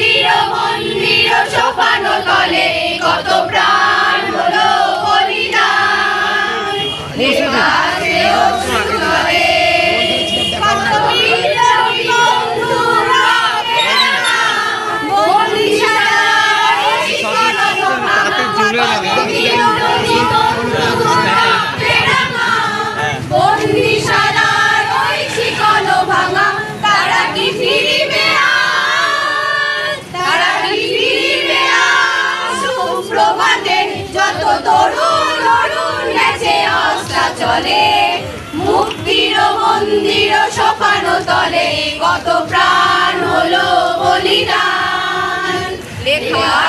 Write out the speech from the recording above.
মন্দির মন্দির সোপানো তলে কত প্রাণ হলো বলিদান তরুণ অরুণ নেচে অস্তা চলে। মুক্তির মন্দির সোপানো তলে কত প্রাণ হলো বলিদান। লেখা